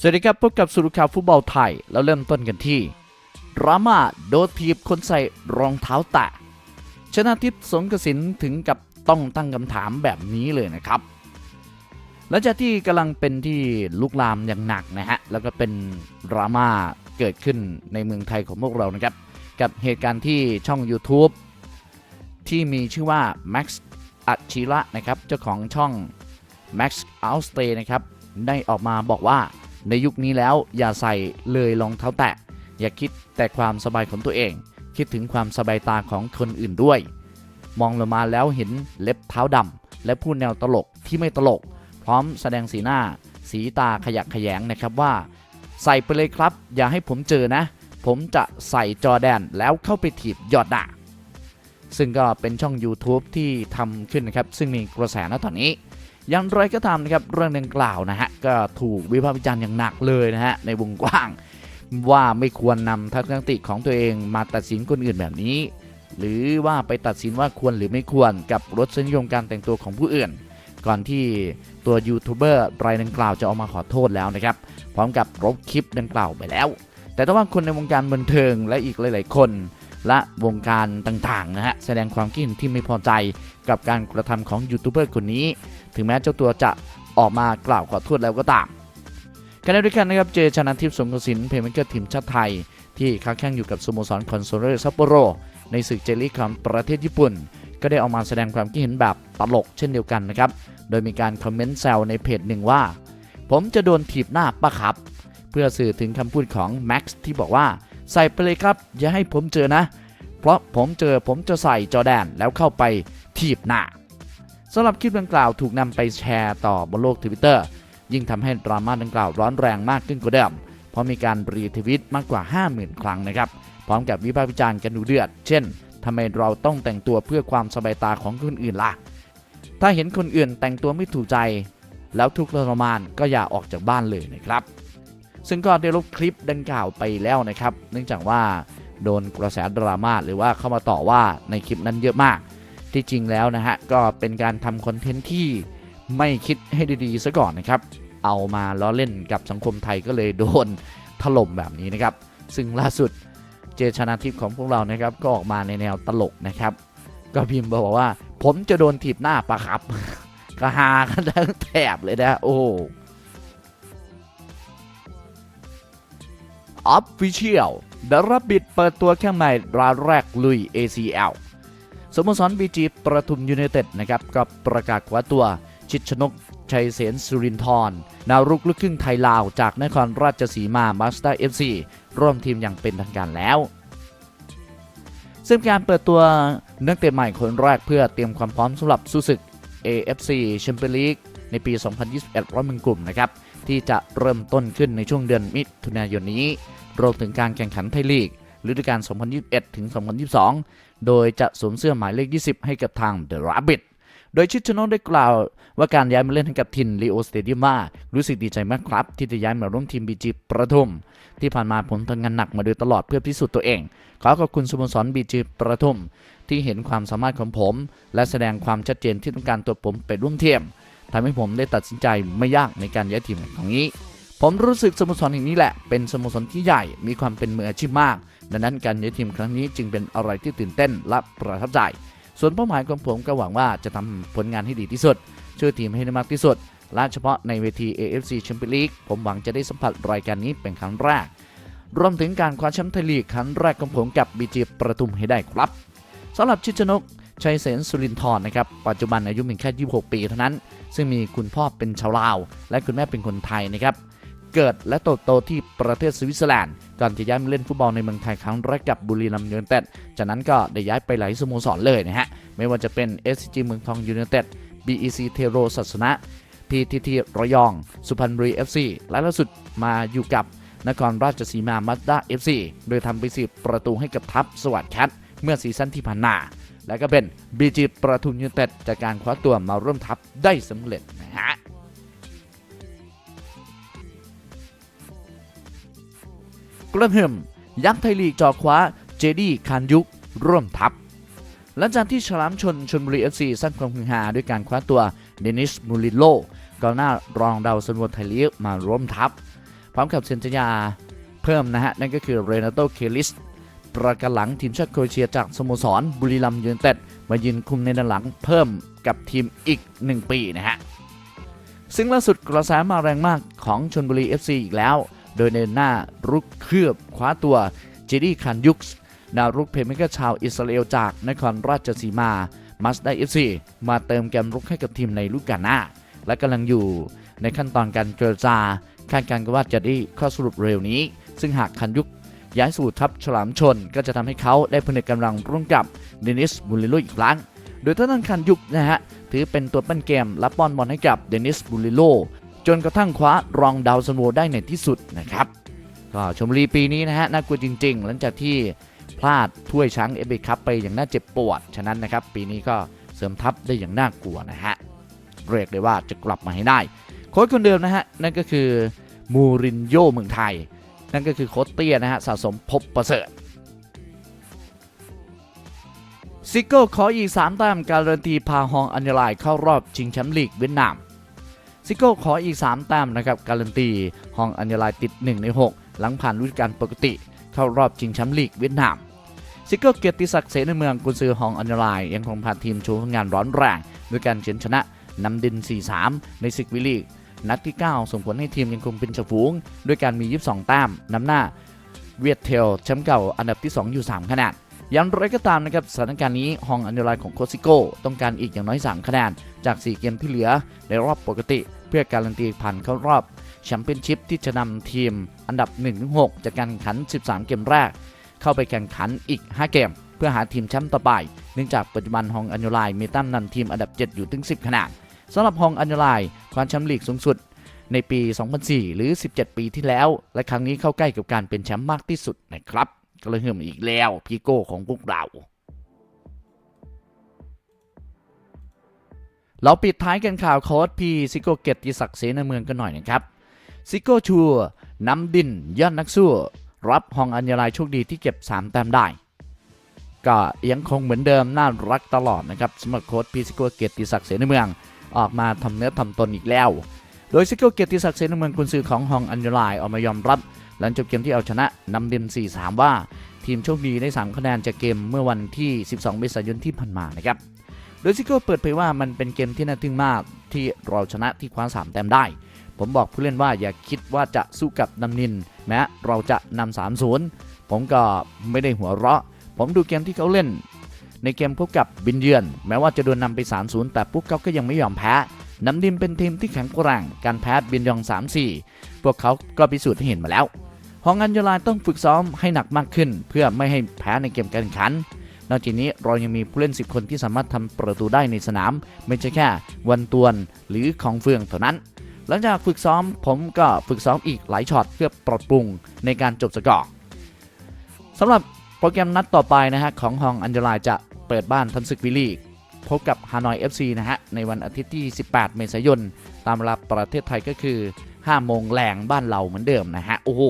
สวัสดีครับพบกับสุรุข่าวฟุตบอลไทย แล้วเริ่มต้นกันที่ดราม่าโดนทีบคนใส่รองเท้าแตะชนะทิพย์สงกสินถึงกับต้องตั้งคำถามแบบนี้เลยนะครับ หลังจากที่กำลังเป็นที่ลุกลามอย่างหนักนะฮะ แล้วก็เป็นดราม่าเกิดขึ้นในเมืองไทยของพวกเรานะครับ กับเหตุการณ์ที่ช่อง YouTube ที่มีชื่อว่า Max อัจฉิระนะครับ เจ้าของช่อง Max o u t s t a y นะครับ ได้ออกมาบอกว่า ในยุคนี้แล้วอย่าใส่เลยรองเท้าแตะ อย่าคิดแต่ความสบายของตัวเอง คิดถึงความสบายตาของคนอื่นด้วย มองลงมาแล้วเห็นเล็บเท้าดำและพูดแนวตลกที่ไม่ตลก พร้อมแสดงสีหน้า สีตาขยักขยงนะครับว่า ใส่ไปเลยครับ อย่าให้ผมเจอนะ ผมจะใส่จอแดนแล้วเข้าไปถีบยอดด่าซึ่งก็เป็นช่อง YouTube ที่ทำขึ้นนะครับ ซึ่งมีกระแสณตอนนี้ อย่างไรก็ตามนะครับเรื่องดังกล่าวนะฮะก็ถูกวิพากษ์วิจารณ์อย่างหนักเลยนะฮะในวงกว้าง ว่าไม่ควรนำทัศนคติของตัวเองมาตัดสินคนอื่นแบบนี้ หรือว่าไปตัดสินว่าควรหรือไม่ควรกับรสนิยมการแต่งตัวของผู้อื่น ก่อนที่ตัวยูทูบเบอร์รายดังกล่าวจะออกมาขอโทษแล้วนะครับพร้อมกับลบคลิปดังกล่าวไปแล้ว แต่ถ้าว่าคนในวงการบันเทิงและอีกหลาย ๆ คนและวงการต่าง ๆ นะฮะ แสดงความคิดเห็นที่ไม่พอใจกับการกระทำของยูทูบเบอร์คนนี้ ถึงแม้เจ้าตัวจะออกมากล่าวขอโทษแล้วก็ตามขณะเดียวกันนะครับเจชนะทิพย์สงกระสินเพย์เมเกอร์ทีมชาติไทย ที่ค้าแข่งอยู่กับสโมสรคอนโซลเลอร์ซัปโปโร ในศึกเจลีคัมประเทศญี่ปุ่น ก็ได้ออกมาแสดงความคิดเห็นแบบตลกเช่นเดียวกันนะครับ โดยมีการคอมเมนต์แซวในเพจหนึ่งว่า ผมจะโดนถีบหน้าปะครับ เพื่อสื่อถึงคำพูดของแม็กซ์ที่บอกว่าใส่ไปเลยครับ อย่าให้ผมเจอนะ เพราะผมเจอผมจะใส่จอแดนแล้วเข้าไปถีบหน้า สำหรับคลิปดังกล่าวถูกนำไปแชร์ต่อบนโลกทวิตเตอร์ยิ่งทำให้ดราม่าดังกล่าวร้อนแรงมากขึ้นกว่าเดิม เพราะมีการรีทวิตมากกว่า 50,000 ครั้งนะครับ พร้อมกับวิพากษ์วิจารณ์กันดูเดือด เช่นทำไมเราต้องแต่งตัวเพื่อความสบายตาของคนอื่นล่ะ ถ้าเห็นคนอื่นแต่งตัวไม่ถูกใจ แล้วทุกข์ทรมานก็อย่าออกจากบ้านเลยนะครับ ซึ่งก็ได้ลบคลิปดังกล่าวไปแล้วนะครับ เนื่องจากว่าโดนกระแสดราม่าหรือว่าเข้ามาต่อว่าในคลิปนั้นเยอะมาก ที่จริงแล้วนะฮะ ก็เป็นการทำคอนเทนต์ที่ไม่คิดให้ดีๆซะก่อนนะครับ เอามาล้อเล่นกับสังคมไทยก็เลยโดนถล่มแบบนี้นะครับ ซึ่งล่าสุดเจชนาทิพย์ของพวกเรานะครับก็ออกมาในแนวตลกนะครับ ก็พิมพ์บอกว่า ผมจะโดนถีบหน้าปะครับ ก็ฮากันทั้งแถบเลยนะโอ้ออฟฟิเชียลดรับบิดเปิดตัวแข้งใหม่รายแรกลุย ACL สโมสรบีจีประทุมยูไนเต็ดนะครับก็ประกาศคว้าตัว ชิดชนก ชัยเสนสุรินทร์ดาวรุกลูกครึ่งไทยลาว จากนครราชสีมามาสเตอร์เอฟซีร่วมทีมอย่างเป็นทางการแล้ว ซึ่งการเปิดตัวนักเตะใหม่คนแรกเพื่อเตรียมความพร้อมสำหรับสู้ศึก AFC Champions League ในปี 2021รอบเป็นกลุ่มนะครับที่จะเริ่มต้นขึ้นในช่วงเดือนมิถุนายนนี้รวมถึงการแข่งขันไทยลีก ฤดูกาล 2021 ถึง 2022 โดยจะสวมเสื้อหมายเลข 20 ให้กับทาง The Rabbit โดยชิดชนได้กล่าวว่าการย้ายมาเล่นให้กับทินลีโอสเตเดียมารู้สึกดีใจมากครับ ที่จะย้ายมาร่วมทีมบีจีประทุม ที่ผ่านมาผมทำงานหนักมาโดยตลอดเพื่อพิสูจน์ตัวเอง ขอขอบคุณสโมสรบีจีประทุม ที่เห็นความสามารถของผม และแสดงความชัดเจนที่ต้องการตัวผมไปร่วมทีมทำให้ผมได้ตัดสินใจไม่ยากในการย้ายทีมครั้งนี้ ผมรู้สึกสโมสรแห่งนี้แหละ เป็นสโมสรที่ใหญ่มีความเป็นมืออาชีพมาก ดังนั้นการย้ายทีมครั้งนี้จึงเป็นอะไรที่ตื่นเต้นและประทับใจ ส่วนเป้าหมายของผมก็หวังว่าจะทำผลงานให้ดีที่สุด ช่วยทีมให้ได้มากที่สุด และเฉพาะในเวที AFC Champions League ผมหวังจะได้สัมผัสรายการนี้เป็นครั้งแรก รวมถึงการคว้าแชมป์ไทยลีกครั้งแรกของผมกับบีจีประทุมให้ได้ครับสำหรับชิดชนกชัยเสนสุรินทร์นะครับ ปัจจุบันอายุเพียงแค่ 26 ปีเท่านั้น ซึ่งมีคุณพ่อเป็นชาวลาว และคุณแม่เป็นคนไทยนะครับ เกิดและเติบโตที่ประเทศสวิตเซอร์แลนด์ ก่อนจะย้ายมาเล่นฟุตบอลในเมืองไทยครั้งแรกกับบุรีรัมย์ยูไนเต็ด จากนั้นก็ได้ย้ายไปหลายสโมสรเลยนะฮะ ไม่ว่าจะเป็น SCG เมืองทองยูไนเต็ด BEC เทโรศาสนะ PTT ระยอง สุพรรณบุรี FC และล่าสุดมาอยู่กับนครราชสีมามาสด้า FC โดยทำไปสิบประตูให้กับทัพสวัสดิ์แคทเมื่อซีซั่นที่ผ่านมาและก็เป็น BG ประทุมยูไนเต็ดจากการคว้าตัวมาร่วมทัพได้สำเร็จ กระหึ่มยักษ์ไทยลีกจอคว้าเจดีคานยุกร่วมทัพหลังจากที่ฉลามชนชนบุรี FC สร้างความฮือฮาด้วยการคว้าตัวเดนิสมูริโลกองหน้ารองดาวซันโวไทยลีกมาร่วมทัพ พร้อมกับเซ็นสัญญาเพิ่มนะฮะ นั่นก็คือเรนาโตเคลิสประกันหลังทีมชาติโครเอเชียจากสโมสรบุรีรัมย์ยูไนเต็ดมายืนคุมในด้านหลังเพิ่มกับทีมอีก 1 ปีนะฮะซึ่งล่าสุดกระแสมาแรงมากของชนบุรี FC อีกแล้ว โดยในหน้ารุกเคลือบคว้าตัวเจดี้คันยุกส์ดาวรุกเพย์เมกเกอร์ชาวอิสราเอลจากนครราชสีมามัสได้เอฟซีมาเติมแกมรุกให้กับทีมในฤดูกกาหน้า และกำลังอยู่ในขั้นตอนการเจรจาคาดการณ์ว่าจะได้ข้อสรุปเร็วนี้ ซึ่งหากคันยุกย้ายสู่ทัพฉลามชน ก็จะทำให้เขาได้ผนึกกำลังร่วมกับเดนิสบุลิโลอีกครั้ง โดยท่านคันยุกนะฮะถือเป็นตัวปั้นเกมและป้อนบอลให้กับเดนิสบุลิโล จนกระทั่งคว้ารองดาวซันโวได้ในที่สุดนะครับก็ชมรีปีนี้นะฮะน่ากลัวจริง ๆ หลังจากที่พลาดถ้วยช้างเอเบคัพไปอย่างน่าเจ็บปวด ฉะนั้นนะครับ ปีนี้ก็เสริมทัพได้อย่างน่ากลัวนะฮะเรียกได้ว่าจะกลับมาให้ได้ โค้ชคนเดิมนะฮะ นั่นก็คือมูรินโญ่เมืองไทย นั่นก็คือโค้ชเตียนะฮะ สะสมพบประเสริฐซิโก้ขออีก 3 แต้มการันตีพาฮองอันยลายเข้ารอบชิงแชมป์ลีกเวียดนาม ซิโก้ขออีก 3 แต้มนะครับการันตีฮองอันยลายติด 1 ใน 6 หลังผ่านฤดูกาลปกติ เข้ารอบชิงแชมป์ลีกเวียดนามซิโก้เกียรติศักดิ์เสนเมืองกุนซือฮองอันยลายยังคงพาทีมโชว์ผลงานร้อนแรงด้วยการเฉือนชนะนำดิน 4-3 ในศึกวิลีกนัดที่ 9 ส่งผลให้ทีมยังคงเป็นจ่าฝูง ด้วยการมี 22 แต้มนำหน้าเวียดเทลแชมป์เก่าอันดับที่ 2 อยู่ 3 คะแนนอย่างไรก็ตามนะครับสถานการณ์นี้ฮองอันดร์ไลน์ของโคซิโก้ต้องการอีกอย่างน้อย 3 คะแนนจาก 4 เกมที่เหลือในรอบปกติ เพื่อการันตีผ่านเข้ารอบแชมเปี้ยนชิพที่จะนำทีมอันดับ 1-6 จากการแข่งขัน 13 เกมแรก เข้าไปแข่งขันอีก 5 เกม เพื่อหาทีมแชมป์ต่อไป เนื่องจากปัจจุบันฮองอันเดอร์ไลมีแต้มนำทีมอันดับ 7 อยู่ถึง 10 คะแนนสำหรับฮองอันเดอร์ไลคว้าแชมป์ลีกสูงสุด ในปี 2004 หรือ 17 ปีที่แล้ว และครั้งนี้เข้าใกล้กับการเป็นแชมป์มากที่สุดนะครับก็เลยเหิมอีกแล้วพีโก้ของพวกเรา เราปิดท้ายกันข่าวโค้ดพีซิโกเกียรติศักดิ์เสนาเมืองกันหน่อยนะครับซิโกชัวร์นำดินยอดนักสู้รับฮองอัญญาลายโชคดีที่เก็บ 3 แต้มได้ ก็ยังคงเหมือนเดิมน่ารักตลอดนะครับสำหรับโค้ดพีซิโกเกียรติศักดิ์เสนาเมืองออกมาทำเนื้อทำตนอีกแล้ว โดยซิโกเกียรติศักดิ์เสนาเมืองกุนซือของฮองอัญญาลายออกมายอมรับหลังจบเกมที่เอาชนะนำดิน4-3 ว่าทีมโชคดีได้ 3 คะแนนจากเกมเมื่อวันที่ 12 เมษายนที่ผ่านมานะครับ ดยซิโก้เปิดเผยว่ามันเป็นเกมที่น่าทึ่งมากที่เราชนะที่คว้า3แต้มได้ ผมบอกผู้เล่นว่าอย่าคิดว่าจะสู้กับนำนินแม้เราจะนำ3-0 ผมก็ไม่ได้หัวเราะ ผมดูเกมที่เขาเล่น ในเกมพบกับบินเยือน แม้ว่าจะโดนนำไป 3-0 แต่พวกเขาก็ยังไม่ยอมแพ้น้ำดินเป็นทีมที่แข็งแกร่งการแพ้บินยอง 3-4 พวกเขาก็พิสูจน์ให้เห็นมาแล้วฮองอันยลายต้องฝึกซ้อมให้หนักมากขึ้น เพื่อไม่ให้แพ้ในเกมการแข่งขัน นอกจากนี้เรายังมีผู้เล่น 10 คนที่สามารถทำประตูได้ในสนาม ไม่ใช่แค่วันตวนหรือของเฟืองเท่านั้น หลังจากฝึกซ้อมผมก็ฝึกซ้อมอีกหลายช็อตเพื่อปรับปรุงในการจบสกอร์สำหรับโปรแกรมนัดต่อไปนะฮะของฮองอันยลายจะเปิดบ้านทันซึกวิลลีกพบกับฮานอย FC นะฮะ ในวันอาทิตย์ที่ 18 เมษายน ตามเวลาประเทศไทยก็คือ 5 โมงแรงบ้านเราเหมือนเดิมนะฮะ โอ้โห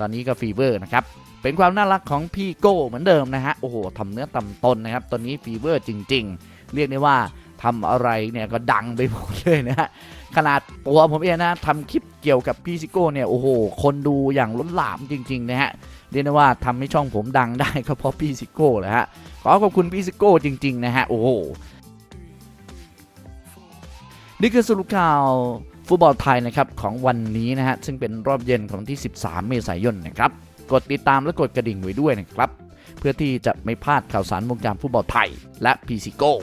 ตอนนี้ก็ฟีเวอร์นะครับ เป็นความน่ารักของพี่โก้เหมือนเดิมนะฮะโอ้โหทำเนื้อตำตนนะครับ ตอนนี้ฟีเวอร์จริง ๆ เรียกได้ว่าทำอะไรเนี่ยก็ดังไปหมดเลยนะฮะขนาดตัวผมเองนะทำคลิปเกี่ยวกับพี่ซิโก้เนี่ยโอ้โห คนดูอย่างล้นหลามจริงๆนะฮะเรียกได้ว่าทำให้ช่องผมดังได้ก็เพราะพี่ซิโก้แหละฮะขอขอบคุณพี่ซิโก้จริง ๆ นะฮะโอ้โหนี่คือสรุปข่าวฟุตบอลไทยนะครับของวันนี้นะฮะซึ่งเป็นรอบเย็นของที่ 13 เมษายนนะครับ กดติดตามและกดกระดิ่งไว้ด้วยนะครับ เพื่อที่จะไม่พลาดข่าวสารวงการฟุตบอลไทยและพีซิโก้